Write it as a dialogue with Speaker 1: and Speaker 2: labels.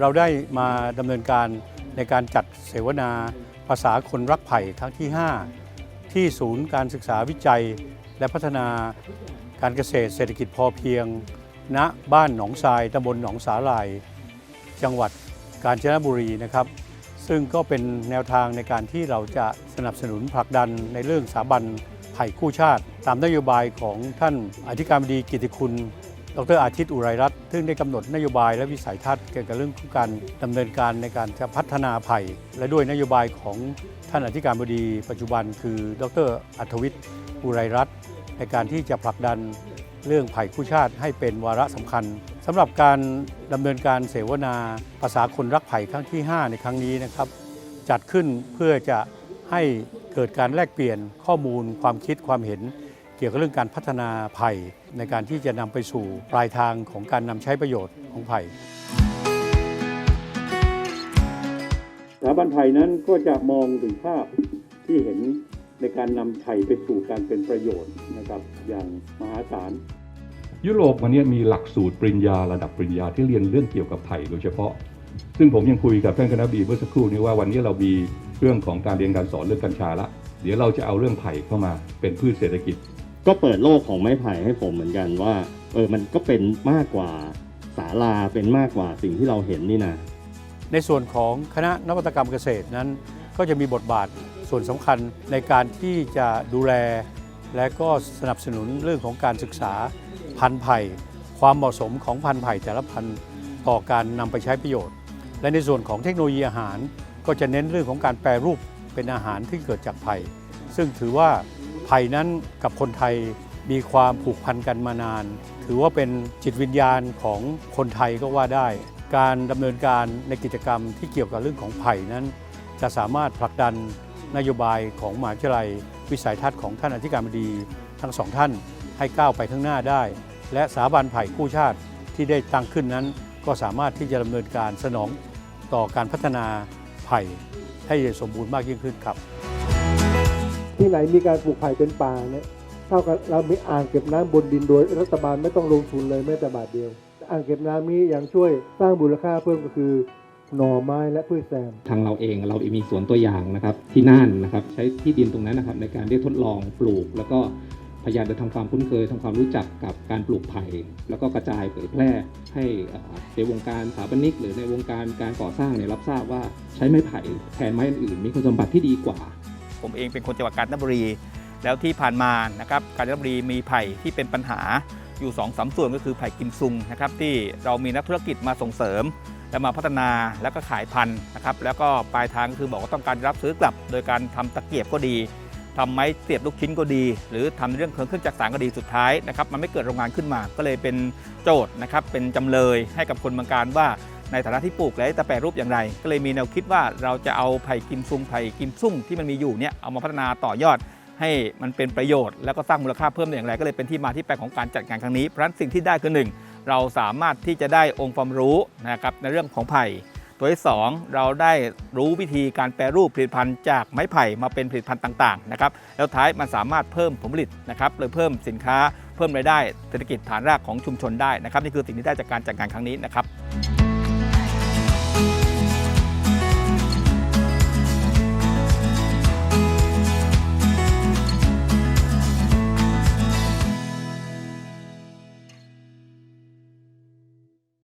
Speaker 1: เราได้มาดำเนินการในการจัดเสวนาภาษาคนรักไผ่ครั้งที่ 5 ที่ศูนย์การศึกษาวิจัย และพัฒนาการเกษตรเศรษฐกิจพอเพียง ณบ้านหนองทรายตำบลหนองสาหร่าย จังหวัดกาญจนบุรีนะครับ ซึ่งก็เป็นแนวทางในการที่เราจะสนับสนุนผลักดันในเรื่องสถาบันไผ่คู่ชาติ ตามนโยบายของท่านอธิการบดีกิติคุณ ดรอาทิตย์อุไรรัตน์ซึ่งได้กำหนดนโยบายและวิสัยทัศน์เกี่ยวกับเรื่องการดำเนินการในการจะพัฒนาไผ่และด้วยนโยบายของท่านอธิการบดี ปัจจุบันคือ ดรอัธวิทย์อุไรรัตน์ในการที่จะผลักดันเรื่องไผ่คู่ชาติให้เป็นวาระสำคัญสำหรับการดำเนินการเสวนาภาษาคนรักไผ่ครั้งที่ 5 ในครั้งนี้นะครับจัดขึ้นเพื่อจะให้เกิดการแลกเปลี่ยนข้อมูลความคิดความเห็น เกี่ยวกับเรื่องการพัฒนาไผ่ในการที่จะนำไปสู่ปลายทางของการนำใช้ประโยชน์ของไผ่สถาบันไผ่นั้นก็จะมองถึงภาพที่เห็นในการนำไผ่ไปสู่การเป็นประโยชน์นะครับอย่างมหาศาล
Speaker 2: ยุโรปวันนี้มีหลักสูตรปริญญาระดับปริญญาที่เรียนเรื่องเกี่ยวกับไผ่โดยเฉพาะ ซึ่งผมยังคุยกับท่านคณะบดีเมื่อสักครู่นี้ว่าวันนี้เรามีเรื่องของการเรียนการสอนเรื่องกัญชาละ เดี๋ยวเราจะเอาเรื่องไผ่เข้ามาเป็นพืชเศรษฐกิจ
Speaker 3: ก็เปิดโลกของไม้ไผ่ให้ผมเหมือนกันว่า เออมันก็เป็นมากกว่าศาลาเป็นมากกว่าสิ่งที่เราเห็นนี่นะ
Speaker 1: ในส่วนของคณะนวัตกรรมเกษตรนั้น ก็จะมีบทบาทส่วนสำคัญในการที่จะดูแล และก็สนับสนุนเรื่องของการศึกษาพันธุ์ไผ่ ความเหมาะสมของพันธุ์ไผ่แต่ละพันธุ์ต่อการนำไปใช้ประโยชน์ และในส่วนของเทคโนโลยีอาหาร ก็จะเน้นเรื่องของการแปรรูปเป็นอาหารที่เกิดจากไผ่ซึ่งถือว่า ไผ่นั้นกับคนไทยมีความผูกพันกันมานาน ถือว่าเป็นจิตวิญญาณของคนไทยก็ว่าได้ การดำเนินการในกิจกรรมที่เกี่ยวกับเรื่องของไผ่นั้น จะสามารถผลักดันนโยบายของมหาวิทยาลัย วิสัยทัศน์ของท่านอธิการบดีทั้งสองท่านให้ก้าวไปข้างหน้าได้ และสถาบันไผ่คู่ชาติที่ได้ตั้งขึ้นนั้น ก็สามารถที่จะดำเนินการสนองต่อการพัฒนาไผ่ให้สมบูรณ์มากยิ่งขึ้นครับ
Speaker 4: ที่ไหนมีการปลูกไผ่เป็นป่าเนี่ยเท่ากับเรามีอ่างเก็บน้ำบนดินโดย รัฐบาลไม่ต้องลงทุนเลยแม้แต่บาทเดียว อ่างเก็บน้ำนี้ยังช่วยสร้างมูลค่าเพิ่มก็คือหน่อไม้และพืชแซม
Speaker 5: ทางเราเองเรามีสวนตัวอย่างนะครับที่น่านนะครับใช้ที่ดินตรงนั้นนะครับในการได้ทดลองปลูก แล้วก็พยายามจะทำความคุ้นเคยทำความรู้จักกับการปลูกไผ่แล้วก็กระจายเผยแพร่ให้ในวงการสถาปนิก หรือในวงการการก่อสร้างเนี่ยรับทราบว่าใช้ไม้ไผ่แทนไม้อื่นมีคุณสมบัติที่ดีกว่า
Speaker 6: ผมเองเป็นคนจังหวัดกาญจนบุรี แล้วที่ผ่านมานะครับกาญจนบุรีมีไผ่ที่เป็นปัญหาอยู่2อสส่วนก็คือไผ่กิมซุงนะครับที่เรามีนักธุรกิจมาส่งเสริม และมาพัฒนาแล้วก็ขายพันธุ์นะครับแล้วก็ปลายทางก็คือบอกว่าต้องการรับซื้อกลับ โดยการทำตะเกียบก็ดีทำไม้เสียบลูกชิ้นก็ดี หรือทำเรื่องเครื่องเครื่องจักรสานก็ดีสุดท้ายนะครับมันไม่เกิดโรงงานขึ้นมาก็เลยเป็นโจทย์นะครับเป็นจำเลยให้กับคนเมืองการว่า ในฐานะที่ปลูกและจะแปรรูปอย่างไร ก็เลยมีแนวคิดว่าเราจะเอาไผ่กิมซุงไผ่กิมซุ่งที่มันมีอยู่เนี่ยเอามาพัฒนาต่อยอด ให้มันเป็นประโยชน์ แล้วก็สร้างมูลค่าเพิ่มได้อย่างไร ก็เลยเป็นที่มาที่ไปของการจัดงานครั้งนี้เพราะฉะนั้นสิ่งที่ได้คือหนึ่งเราสามารถที่จะได้องค์ความรู้นะครับในเรื่องของไผ่ตัวที่สองเราได้รู้วิธีการแปรรูปผลิตภัณฑ์จากไม้ไผ่มาเป็นผลิตภัณฑ์ต่างๆนะครับแล้วท้ายมันสามารถเพิ่มผลผลิตนะครับหรือเพิ่มสินค้า เพิ่มรายได้เศรษฐกิจฐานรากของชุมชนได้นะครับนี่คือสิ่งที่ได้จากการจัดงานครั้งนี้นะครับ